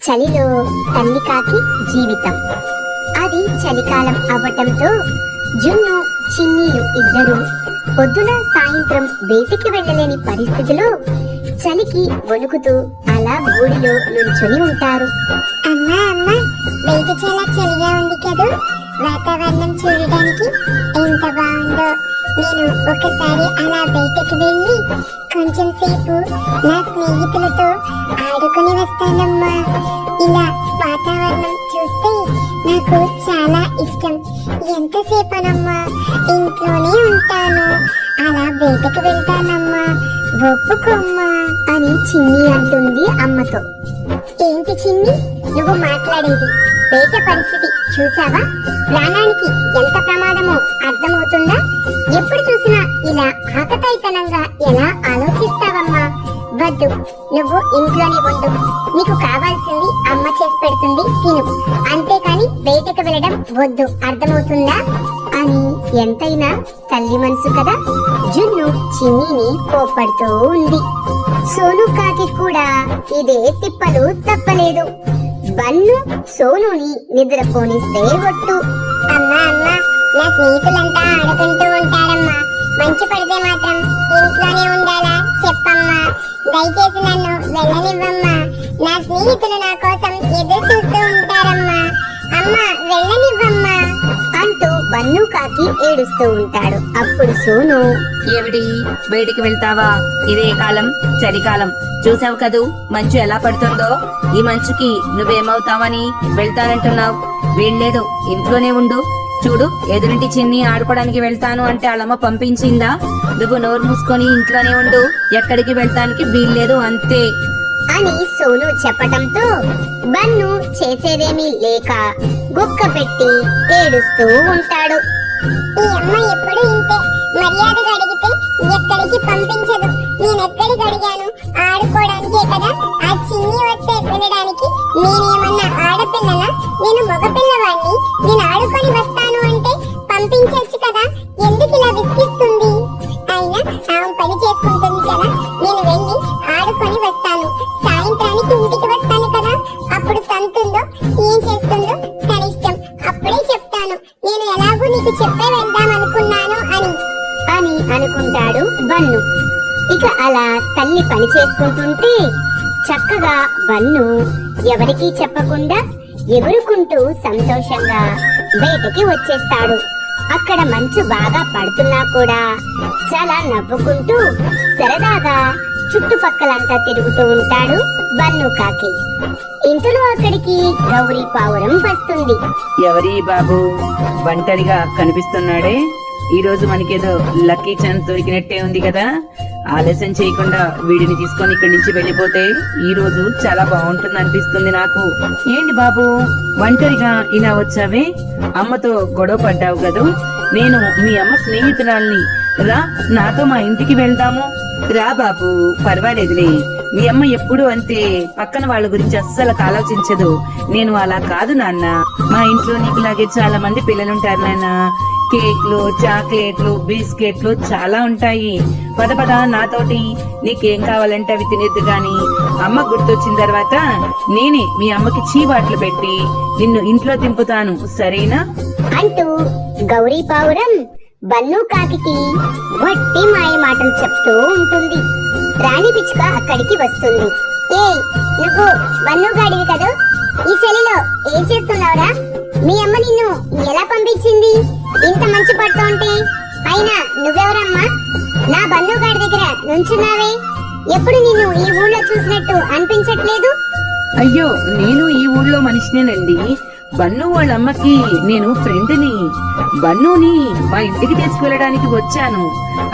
చలిలో తల్లి కాకి జీవితం. అది చలికాలం అవ్వటంతో జున్ను చిన్నీలు ఇద్దరు పొద్దున సాయంత్రం బయటికి వెళ్ళలేని పరిస్థితిలో చలికి వణుకుతూ అలా గూడిలో నుంచొని ఉంటారు. అమ్మా అమ్మా బయట చాలా చలిగా ఉంది కదా. వాతావరణం చూడడానికి ఎంత బాగుందో. నేను ఒకసారి అలా బయటకు వెళ్ళి కొంచెం సేపు నా స్నేహితులతో ఆడుకుని వస్తానమ్మా. ఇలా వాతావరణం చూస్తే నాకు చాలా ఇష్టం. ఎంతసేపనమ్మా? ఇంట్లోనే ఉంటాను. అలా బయటకు వెళ్తానమ్మా. ఒప్పుకోమ్మా అని చిన్ని అంటుంది అమ్మతో. ఏంటి చిన్ని? నువ్వు మాట్లాడేది బయట పరిస్థితి చూసావా? ప్రాణానికి ఎంత ప్రమాదమో అర్థమవుతుందా? ఆకతాయితనంగా ఎలా ఆలోచిస్తావమ్మా? వద్దు నువ్వు ఇంట్లోనే ఉండు. నీకు కావాల్సింది అమ్మ చేసి పెడుతుంది తిను. అంతేకాని బయటకు వెళ్ళడం వద్దు. అర్థమవుతుందా? అని ఎంతైనా తల్లి మనసు కదా? జున్ను చిన్నీని కోపడుతూ ఉంది. సోను కాకి కూడా ఇదే తిప్పలు తప్పలేదు. బన్ను సోనుని నిద్రపోనిస్తే ఒట్టు. అమ్మా అమ్మా నా స్నేహితులంతా ఆడుకుంటూ ఉంటారమ్మా. మంచు పడితే మాత్రం ఇంట్లోనే ఉండాలా? చెప్పమ్మా. దయచేసి నన్ను వెళ్ళనివ్వమ్మా. నా స్నేహితులు నా కోసం ఎదురు చూస్తూ ఉంటారమ్మా. అమ్మా వెళ్ళనివ్వమ్మా. అంటూ బన్ను కాకి ఏడుస్తూ ఉంటాడు. అప్పుడు సోను ఏమిటి? బయటికి వెళ్తావా? ఇదే కాలం చలికాలం. చూసావు కదూ? మంచు ఎలా పడుతుందో? ఈ మంచుకి నువ్వేమవుతావని వెళ్తానంటున్నావు. వీల్లేదు ఇంట్లోనే ఉండు. చూడు ఎదురింటి చిన్ని ఆడుకోవడానికి వెళ్తాను అంటే అలమ్మ పంపించిందా? నువ్వు నోరు మూసుకొని ఇంట్లోనే ఉండు. ఎక్కడికి వెళ్తానికి వీల్లేదు అంతే. అని సోను చెప్పటంతో బన్ను చేసేదేమీ లేక గుక్క పెట్టి ఏడుస్తూ ఉంటాడు. ఈ అమ్మ ఎప్పుడు ఇంతే. మర్యాదగా అడిగితే ఎక్కడికి పంపించదు. నేను ఎక్కడికి అడిగాను ఆడుకోవడానికే కదా. ఆ చిన్ని వస్తే వెళ్ళడానికి నేనేమన్నా ఆడపిల్లనా? నేను మగపిల్లవాణ్ణి. నేను ఆడుకొని బన్ను ఇక అలా తల్లి పని చేసుకుంటుంటే చక్కగా బన్ను ఎవరికీ చెప్పకుండా ఎగురుకుంటూ సంతోషంగా బయటకి వచ్చేస్తాడు. అక్కడ మంచు బాగా పడుతున్నా కూడా చాలా నవ్వుకుంటూ సరదాగా చుట్టుపక్కలంతా తిరుగుతూ ఉంటాడు బన్ను కాకి. ఇంతలో అక్కడికి గౌరీ పావురం వస్తుంది. ఎవరి బాబు? ఒంటరిగా కనిపిస్తున్నాడే? ఈ రోజు మనకేదో లక్కీ ఛాన్స్ దొరికినట్టే ఉంది కదా. ఆలస్యం చేయకుండా వీడిని తీసుకొని ఇక్కడి నుంచి వెళ్ళిపోతే ఈ రోజు చాలా బాగుంటుంది అనిపిస్తుంది నాకు. ఏంటి బాబు? ఒంటరిగా ఇలా వచ్చావే? అమ్మతో గొడవ పడ్డావు కదూ? నేను మీ అమ్మ స్నేహితురాల్ని. రా నాతో మా ఇంటికి వెళ్దాము. రా బాబు పర్వాలేదులే. మీ అమ్మ ఎప్పుడు అంతే. పక్కన వాళ్ళ గురించి అస్సలు ఆలోచించదు. నేను అలా కాదు నాన్న. మా ఇంట్లో నీకులాగే చాలా మంది పిల్లలుంటారు నాన్న. కేక్లు చాక్లెట్లు బిస్కెట్లు చాలా ఉంటాయి. పద పద నాతోటి నీకేం కావాలంటే అవి తినేద్దు గాని. అమ్మ గుర్తొచ్చిన తర్వాత నేనే మీ అమ్మకి చీవాట్లు పెట్టి నిన్ను ఇంట్లో దింపుతాను. సరేనా? అంటూ గౌరీ పావురం బన్ను కాకి వట్టి మాయ మాటలు చెప్తూ ఉంటుంది. రాణి పిచ్చుక అక్కడికి వస్తుంది. ఏ నువ్వు బన్ను గాడివి కదా? ఈ చలిలో ఏం చేస్తున్నావురా? మీ అమ్మ నిన్ను ఎలా పంపించింది? ఇంత మంచి పడుతూ ఉంటే అయినా నువ్వెవరమ్మా? నా బన్నుగాడి దగ్గర నుంచున్నావే. ఎప్పుడు నిన్ను ఈ ఊళ్ళో చూసినట్టు అనిపించట్లేదు? అయ్యో నేను ఈ ఊళ్ళో మనిషినేనండి. బన్ను వాళ్ళ అమ్మకి నేను ఫ్రెండ్ని. బన్నుని మా ఇంటికి తీసుకువెళ్ళడానికి వచ్చాను.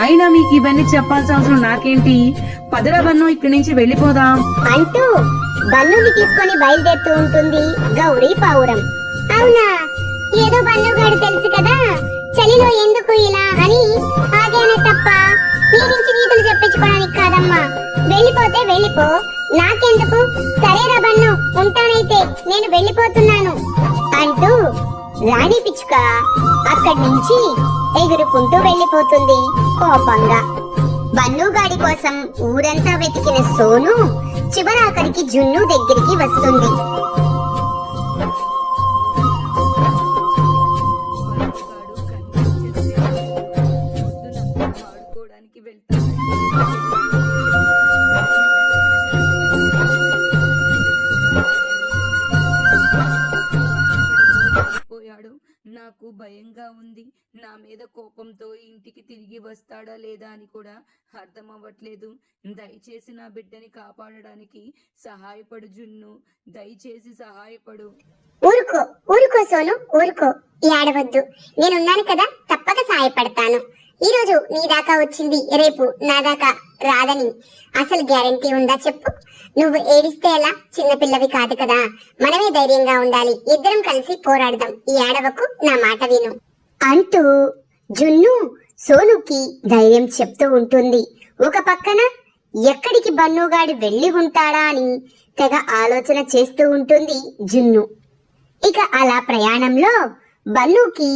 అయినా మీకు ఇవన్నీ చెప్పాల్సిన అవసరం నాకేంటి? పదరా బన్ను ఇక్కడి నుంచి వెళ్ళిపోదాం. అంటూ బన్నుని తీసుకొని బయలుదేరుతూ ఉంటుంది గౌరీ పావురం. అవునా? ఏదో బన్నుగాడు తెలుసు కదా? చలిలో ఎందుకు ఇలా అని? ఆగానే తప్ప నీ నుంచి నీతులు చెప్పించుకోవడానికి కాదమ్మా. వెళ్ళిపోతే వెళ్ళిపో. నాకెందుకు? సరే రబన్ను ఉంటానైతే నేను వెళ్ళిపోతున్నాను అంటూ రాణి పిచ్చుక అక్కడి నుంచి ఎగురుకుంటూ వెళ్ళిపోతుంది కోపంగా. బన్నుగాడి కోసం ఊరంతా వెతికిన సోను చివరాఖరికి జున్ను దగ్గరికి వస్తుంది. మీద కోపంతో ఇంటికి తిరిగి వస్తాడా లేదా అని కూడా అర్థం అవ్వట్లేదు దయచేసి నా బిడ్డని కాపాడడానికి సహాయపడు జున్ను. దయచేసి సహాయపడు. ఊరుకో ఊరుకో సోను ఊరుకో. ఏడవద్దు నేనున్నాను కదా తప్పక సహాయపడతాను. ఈ రోజు నీ దాకా వచ్చింది రేపు నా దాకా రాదని. అసలు గ్యారంటీ ఉందా చెప్పు. నువ్వు ఏడిస్తే ఎలా? చిన్నపిల్లవి కాదు కదా. మనమే ధైర్యంగా ఉండాలి. ఇద్దరం కలిసి పోరాడదాం. ఈ ఏడవకు నా మాట విను. అంటూ జున్ను సోనుకి ధైర్యం చెప్తూ ఉంటుంది. ఒక పక్కన ఎక్కడికి బన్నుగాడి వెళ్ళి ఉంటాడా అని తెగ ఆలోచన చేస్తూ ఉంటుంది జున్ను. ఇక అలా ప్రయాణంలో బన్నుకి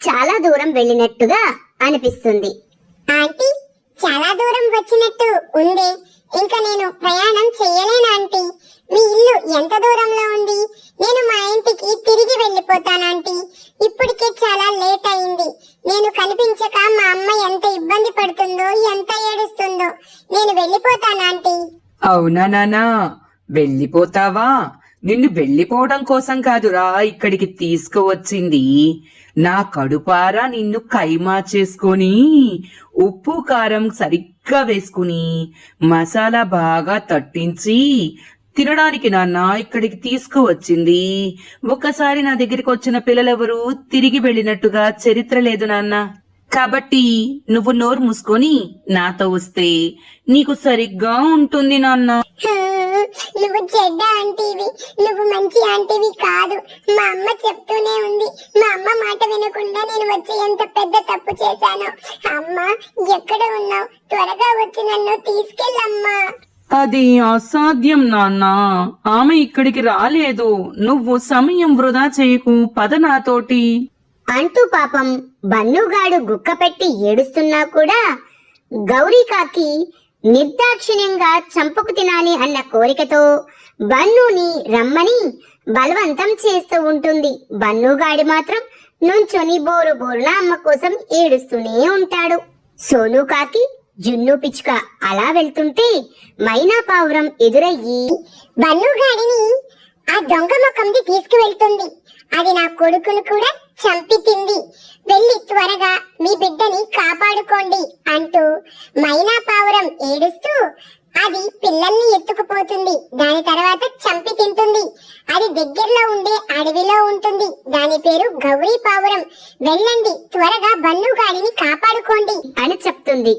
చాలా దూరం వెళ్ళినట్టుగా అనిపిస్తుంది. ఆంటీ చాలా దూరం వచ్చినట్టు ఉంది. ఇంకా నేను ప్రయాణం చెయ్యలేను ఆంటీ. మీ ఇల్లు ఎంత దూరంలో ఉంది? నేను మా ఇంటికి తిరిగి వెళ్ళిపోతాను ఆంటీ. ఇప్పటికే చాలా లేట్ అయింది. నేను కనిపించక మా అమ్మ ఎంత ఇబ్బంది పడుతుందో ఎంత ఏడుస్తుందో. నేను వెళ్ళిపోతాను ఆంటీ. అవునా నానా? వెళ్ళిపోతావా? నిన్ను వెళ్ళిపోవడం కోసం కాదురా ఇక్కడికి తీసుకువచ్చింది. నా కడుపారా నిన్ను కైమా చేసుకొని ఉప్పు కారం సరిగ్గా వేసుకుని మసాలా బాగా తట్టించి తినడానికి నాన్న ఇక్కడికి తీసుకువచ్చింది. ఒక్కసారి నా దగ్గరికి వచ్చిన పిల్లలెవరూ తిరిగి వెళ్ళినట్టుగా చరిత్ర లేదు నాన్న. కాబట్టి నువ్వు నోరు మూసుకొని నాతో వస్తే నీకు సరిగ్గా ఉంటుంది నాన్న. నువ్వు చెడ్డ ఆంటీవి నువ్వు మంచి ఆంటీవి కాదు. మా అమ్మ చెప్తూనే ఉంది. మా అమ్మ మాట వినకుండా నేను వచ్చి ఎంత పెద్ద తప్పు చేశాను. అమ్మ ఎక్కడ ఉన్నావు? త్వరగా వచ్చి నన్ను తీసుకెళ్ళమ్మా. అది అసాధ్యం నాన్న. ఆమె ఇక్కడికి రాలేదు. నువ్వు సమయం వృధా చేయకు. పద నాతోటి. అంటూ పాపం బన్నుగాడు గుక్క పెట్టి ఏడుస్తున్నా కూడా గౌరీకాకి నిర్దాక్షిణ్యంగా చంపుకు తినాలి అన్న కోరికతో బన్నుని రమ్మని బలవంతం చేస్తూ ఉంటుంది. బన్నుగాడి మాత్రం నుంచొని బోరు బోరున అమ్మ కోసం ఏడుస్తూనే ఉంటాడు. సోను కాకి జున్ను పిచ్చుక అలా వెళ్తుంటే మైనా పావురం ఎదురయ్యి బన్నుగాడిని ఆ దొంగ ముఖంది తీసుకువెళ్తుంది. అది నా కొడుకును కూడా చంపి తింది వెళ్ళి త్వరగా మీ బిడ్డని కాపాడుకోండి అంటూ మైనా పావురం ఏడుస్తూ అది పిల్లల్ని ఎత్తుకుపోతుంది. దాని తర్వాత చంపి తింటుంది. అది దగ్గరలో ఉండే అడవిలో ఉంటుంది. దాని పేరు గౌరీ పావురం వెళ్ళండి త్వరగా బన్నుగాడిని కాపాడుకోండి అని చెప్తుంది.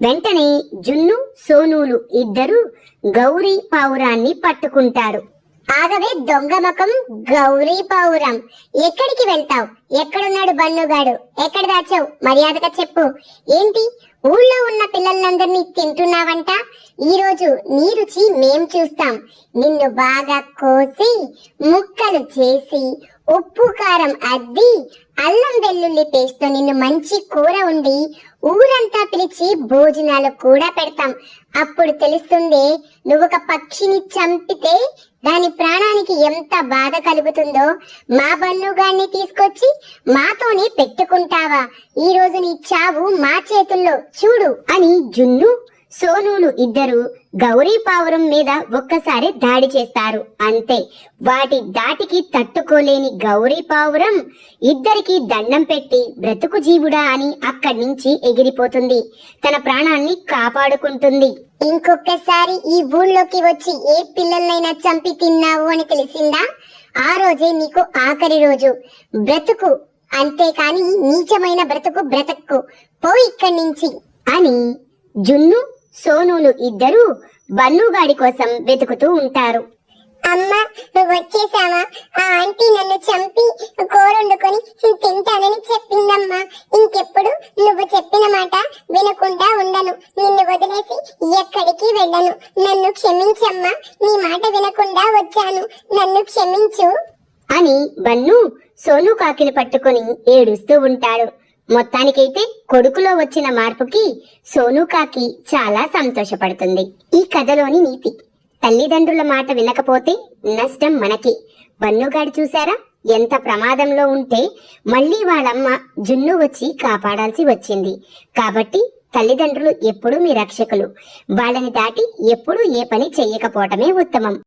వెంటనే జున్ను సోనూలు ఇద్దరు గౌరీ పావురాన్ని పట్టుకుంటారు. ఆగవే దొంగ ముఖం గౌరీ పౌరం. ఎక్కడికి వెళ్తావు? ఎక్కడున్నాడు బన్నుగాడు? ఎక్కడ దాచావు? మర్యాదగా చెప్పు. ఏంటి? ఊళ్ళో ఉన్న పిల్లలందరినీ తింటున్నావంట? ఈ రోజు నీ రుచి మేం చూస్తాం. నిన్ను బాగా కోసి ముక్కలు చేసి ఉప్పు కారం అద్ది అల్లం వెల్లుల్లి పేస్ట్తో నిన్ను మంచి కూర ఉండి ఊరంతా పిలిచి భోజనాలు కూడా పెడతాం. అప్పుడు తెలుస్తుంది నువ్వు ఒక పక్షిని చంపితే దాని ప్రాణానికి ఎంత బాధ కలుగుతుందో. మా బన్నుగాన్ని తీసుకొచ్చి మాతోనే పెట్టుకుంటావా? ఈ రోజు నీ చావు మా చేతుల్లో. చూడు అని జున్ను సోనూలు ఇద్దరు గౌరీ పావురం మీద ఒక్కసారి దాడి చేస్తారు. అంతే వాటి దాటికి తట్టుకోలేని గౌరీ పావురం ఇద్దరికి దండం పెట్టి బ్రతుకు జీవుడా అని అక్కడి నుంచి ఎగిరిపోతుంది. తన ప్రాణాన్ని కాపాడుకుంటుంది. ఇంకొకసారి ఈ ఊళ్ళోకి వచ్చి ఏ పిల్లలైనా చంపి తిన్నావు అని తెలిసిందా? ఆ రోజే నీకు ఆఖరి రోజు. బ్రతుకు అంతేకాని నీచమైన బ్రతుకు బ్రతక్కు. పో ఇక్కడి నుంచి అని జున్ను సోనూలు ఇద్దరు బన్నుగాడి కోసం వెతుకుతూ ఉంటారు. అమ్మ వచ్చేసావా? ఆ ఆంటీ నన్ను చంపి కూరొండుకొని తింటానని చెప్పిందమ్మా. ఇంకెప్పుడు నువ్వు చెప్పిన మాట వినకుండా ఉండను. నిన్ను వదిలేసి ఎక్కడికి వెళ్ళను. నన్ను క్షమించమ్మా. నీ మాట వినకుండా వచ్చాను. నన్ను క్షమించు. అని బన్ను సోను కాకిని పట్టుకొని ఏడుస్తూ ఉంటాడు. మొత్తానికైతే కొడుకులో వచ్చిన మార్పుకి సోనూకాకి చాలా సంతోషపడుతుంది. ఈ కథలోని నీతి. తల్లిదండ్రుల మాట వినకపోతే నష్టం మనకి. బన్నుగాడు చూసారా ఎంత ప్రమాదంలో ఉంటే మళ్ళీ వాళ్ళమ్మ జున్ను వచ్చి కాపాడాల్సి వచ్చింది. కాబట్టి తల్లిదండ్రులు ఎప్పుడూ మీ రక్షకులు. వాళ్ళని దాటి ఎప్పుడూ ఏ పని చెయ్యకపోవటమే ఉత్తమం.